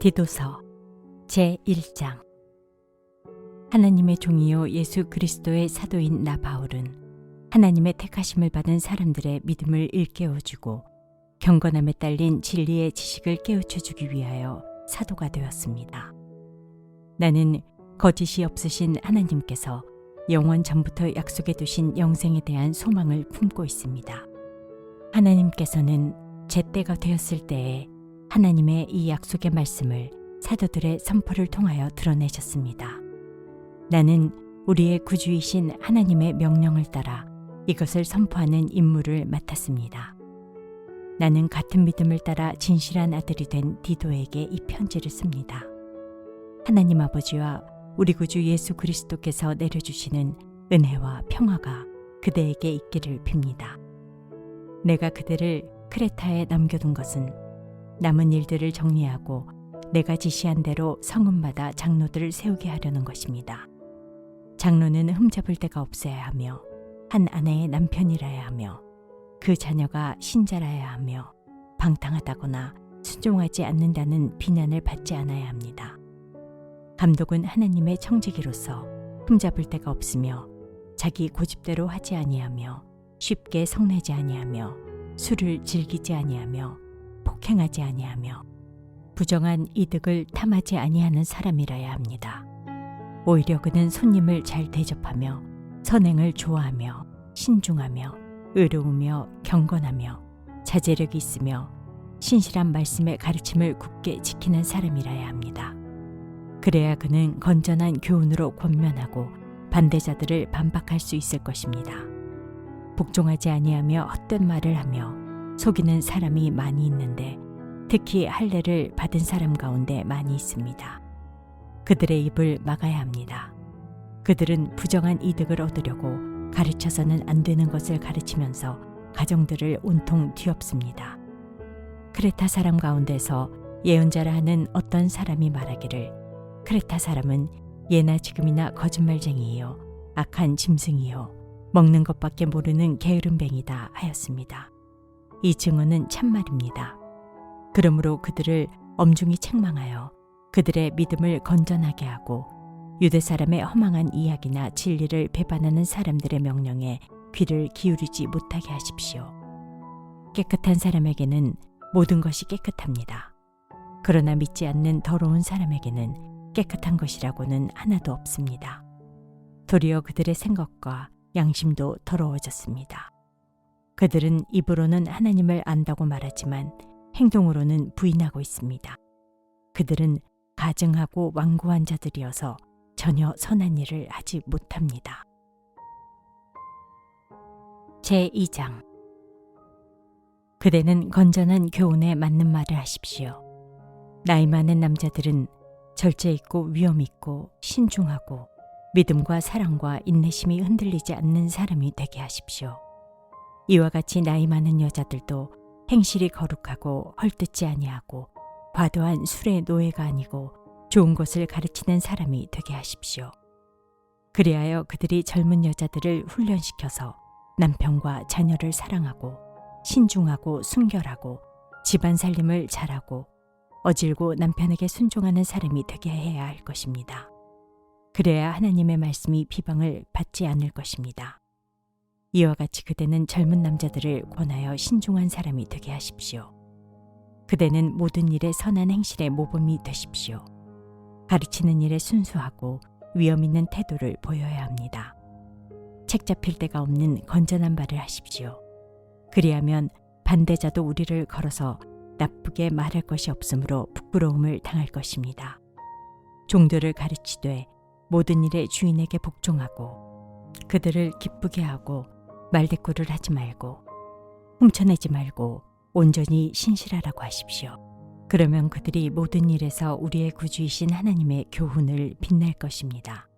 디도서 제 1장 하나님의 종이요 예수 그리스도의 사도인 나 바울은 하나님의 택하심을 받은 사람들의 믿음을 일깨워주고 경건함에 딸린 진리의 지식을 깨우쳐 주기 위하여 사도가 되었습니다. 나는 거짓이 없으신 하나님께서 영원 전부터 약속해 두신 영생에 대한 소망을 품고 있습니다. 하나님께서는 제 때가 되었을 때에 하나님의 이 약속의 말씀을 사도들의 선포를 통하여 드러내셨습니다. 나는 우리의 구주이신 하나님의 명령을 따라 이것을 선포하는 임무를 맡았습니다. 나는 같은 믿음을 따라 진실한 아들이 된 디도에게 이 편지를 씁니다. 하나님 아버지와 우리 구주 예수 그리스도께서 내려주시는 은혜와 평화가 그대에게 있기를 빕니다. 내가 그대를 크레타에 남겨둔 것은 남은 일들을 정리하고 내가 지시한 대로 성읍마다 장로들을 세우게 하려는 것입니다. 장로는 흠잡을 데가 없어야 하며 한 아내의 남편이라야 하며 그 자녀가 신자라야 하며 방탕하다거나 순종하지 않는다는 비난을 받지 않아야 합니다. 감독은 하나님의 청지기로서 흠잡을 데가 없으며 자기 고집대로 하지 아니하며 쉽게 성내지 아니하며 술을 즐기지 아니하며 폭행하지 아니하며 부정한 이득을 탐하지 아니하는 사람이라야 합니다. 오히려 그는 손님을 잘 대접하며 선행을 좋아하며 신중하며 의로우며 경건하며 자제력이 있으며 신실한 말씀의 가르침을 굳게 지키는 사람이라야 합니다. 그래야 그는 건전한 교훈으로 권면하고 반대자들을 반박할 수 있을 것입니다. 복종하지 아니하며 헛된 말을 하며 속이는 사람이 많이 있는데 특히 할례를 받은 사람 가운데 많이 있습니다. 그들의 입을 막아야 합니다. 그들은 부정한 이득을 얻으려고 가르쳐서는 안 되는 것을 가르치면서 가정들을 온통 뒤엎습니다. 크레타 사람 가운데서 예언자라 하는 어떤 사람이 말하기를 크레타 사람은 예나 지금이나 거짓말쟁이이요 악한 짐승이요 먹는 것밖에 모르는 게으름뱅이다 하였습니다. 이 증언은 참말입니다. 그러므로 그들을 엄중히 책망하여 그들의 믿음을 건전하게 하고 유대 사람의 허망한 이야기나 진리를 배반하는 사람들의 명령에 귀를 기울이지 못하게 하십시오. 깨끗한 사람에게는 모든 것이 깨끗합니다. 그러나 믿지 않는 더러운 사람에게는 깨끗한 것이라고는 하나도 없습니다. 도리어 그들의 생각과 양심도 더러워졌습니다. 그들은 입으로는 하나님을 안다고 말하지만 행동으로는 부인하고 있습니다. 그들은 가증하고 완고한 자들이어서 전혀 선한 일을 하지 못합니다. 제2장 그대는 건전한 교훈에 맞는 말을 하십시오. 나이 많은 남자들은 절제 있고 위험 있고 신중하고 믿음과 사랑과 인내심이 흔들리지 않는 사람이 되게 하십시오. 이와 같이 나이 많은 여자들도 행실이 거룩하고 헐뜯지 아니하고 과도한 술의 노예가 아니고 좋은 것을 가르치는 사람이 되게 하십시오. 그리하여 그들이 젊은 여자들을 훈련시켜서 남편과 자녀를 사랑하고 신중하고 순결하고 집안 살림을 잘하고 어질고 남편에게 순종하는 사람이 되게 해야 할 것입니다. 그래야 하나님의 말씀이 비방을 받지 않을 것입니다. 이와 같이 그대는 젊은 남자들을 권하여 신중한 사람이 되게 하십시오. 그대는 모든 일에 선한 행실의 모범이 되십시오. 가르치는 일에 순수하고 위험 있는 태도를 보여야 합니다. 책 잡힐 데가 없는 건전한 말을 하십시오. 그리하면 반대자도 우리를 걸어서 나쁘게 말할 것이 없으므로 부끄러움을 당할 것입니다. 종들을 가르치되 모든 일에 주인에게 복종하고 그들을 기쁘게 하고 말대꾸를 하지 말고 훔쳐내지 말고 온전히 신실하라고 하십시오. 그러면 그들이 모든 일에서 우리의 구주이신 하나님의 교훈을 빛낼 것입니다.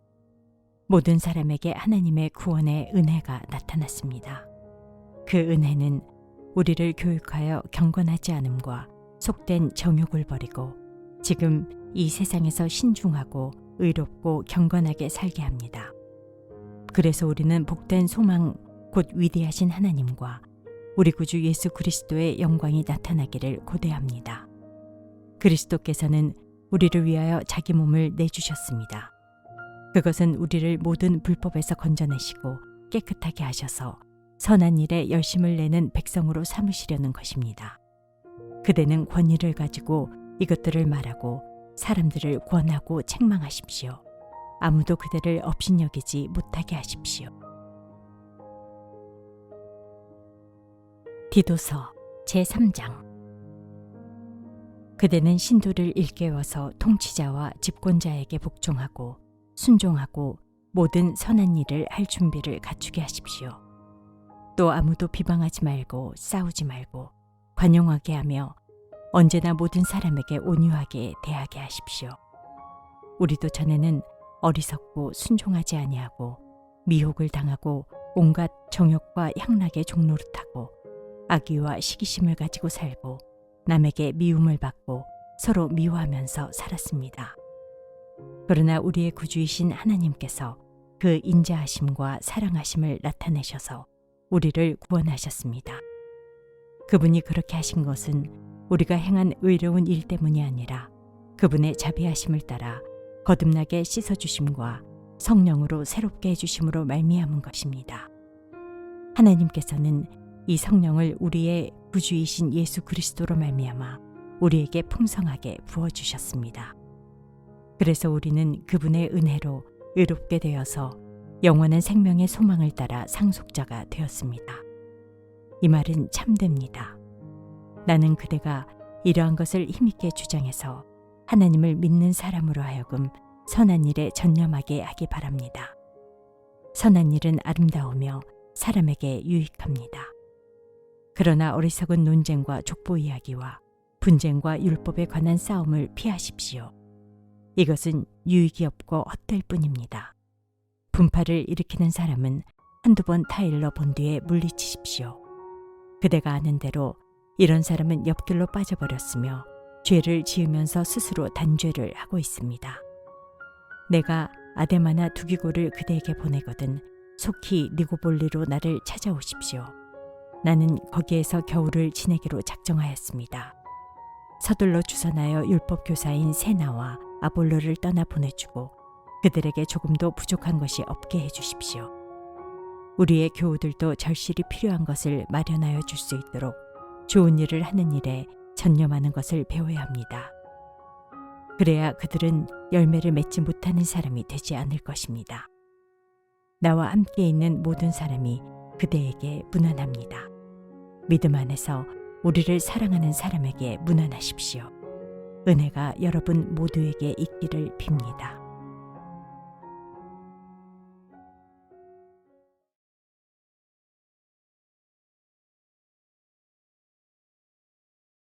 모든 사람에게 하나님의 구원의 은혜가 나타났습니다. 그 은혜는 우리를 교육하여 경건하지 않음과 속된 정욕을 버리고 지금 이 세상에서 신중하고 의롭고 경건하게 살게 합니다. 그래서 우리는 복된 소망 곧 위대하신 하나님과 우리 구주 예수 그리스도의 영광이 나타나기를 고대합니다. 그리스도께서는 우리를 위하여 자기 몸을 내주셨습니다. 그것은 우리를 모든 불법에서 건져내시고 깨끗하게 하셔서 선한 일에 열심을 내는 백성으로 삼으시려는 것입니다. 그대는 권위를 가지고 이것들을 말하고 사람들을 권하고 책망하십시오. 아무도 그대를 업신여기지 못하게 하십시오. 디도서 제3장 그대는 신도를 일깨워서 통치자와 집권자에게 복종하고 순종하고 모든 선한 일을 할 준비를 갖추게 하십시오. 또 아무도 비방하지 말고 싸우지 말고 관용하게 하며 언제나 모든 사람에게 온유하게 대하게 하십시오. 우리도 전에는 어리석고 순종하지 아니하고 미혹을 당하고 온갖 정욕과 향락의 종노릇하고 악의와 시기심을 가지고 살고 남에게 미움을 받고 서로 미워하면서 살았습니다. 그러나 우리의 구주이신 하나님께서 그 인자하심과 사랑하심을 나타내셔서 우리를 구원하셨습니다. 그분이 그렇게 하신 것은 우리가 행한 의로운 일 때문이 아니라 그분의 자비하심을 따라 거듭나게 씻어 주심과 성령으로 새롭게 해 주심으로 말미암은 것입니다. 하나님께서는 이 성령을 우리의 구주이신 예수 그리스도로 말미암아 우리에게 풍성하게 부어 주셨습니다. 그래서 우리는 그분의 은혜로 의롭게 되어서 영원한 생명의 소망을 따라 상속자가 되었습니다. 이 말은 참됩니다. 나는 그대가 이러한 것을 힘있게 주장해서 하나님을 믿는 사람으로 하여금 선한 일에 전념하게 하기 바랍니다. 선한 일은 아름다우며 사람에게 유익합니다. 그러나 어리석은 논쟁과 족보 이야기와 분쟁과 율법에 관한 싸움을 피하십시오. 이것은 유익이 없고 헛될 뿐입니다. 분파를 일으키는 사람은 한두 번 타일러 본 뒤에 물리치십시오. 그대가 아는 대로 이런 사람은 옆길로 빠져버렸으며 죄를 지으면서 스스로 단죄를 하고 있습니다. 내가 아데마나 두기고를 그대에게 보내거든 속히 리고볼리로 나를 찾아오십시오. 나는 거기에서 겨울을 지내기로 작정하였습니다. 서둘러 주선하여 율법 교사인 세나와 아볼로를 떠나 보내주고 그들에게 조금도 부족한 것이 없게 해 주십시오. 우리의 교우들도 절실히 필요한 것을 마련하여 줄 수 있도록 좋은 일을 하는 일에 전념하는 것을 배워야 합니다. 그래야 그들은 열매를 맺지 못하는 사람이 되지 않을 것입니다. 나와 함께 있는 모든 사람이 그대에게 무난합니다. 믿음 안에서 우리를 사랑하는 사람에게 무난하십시오. 은혜가 여러분 모두에게 있기를 빕니다.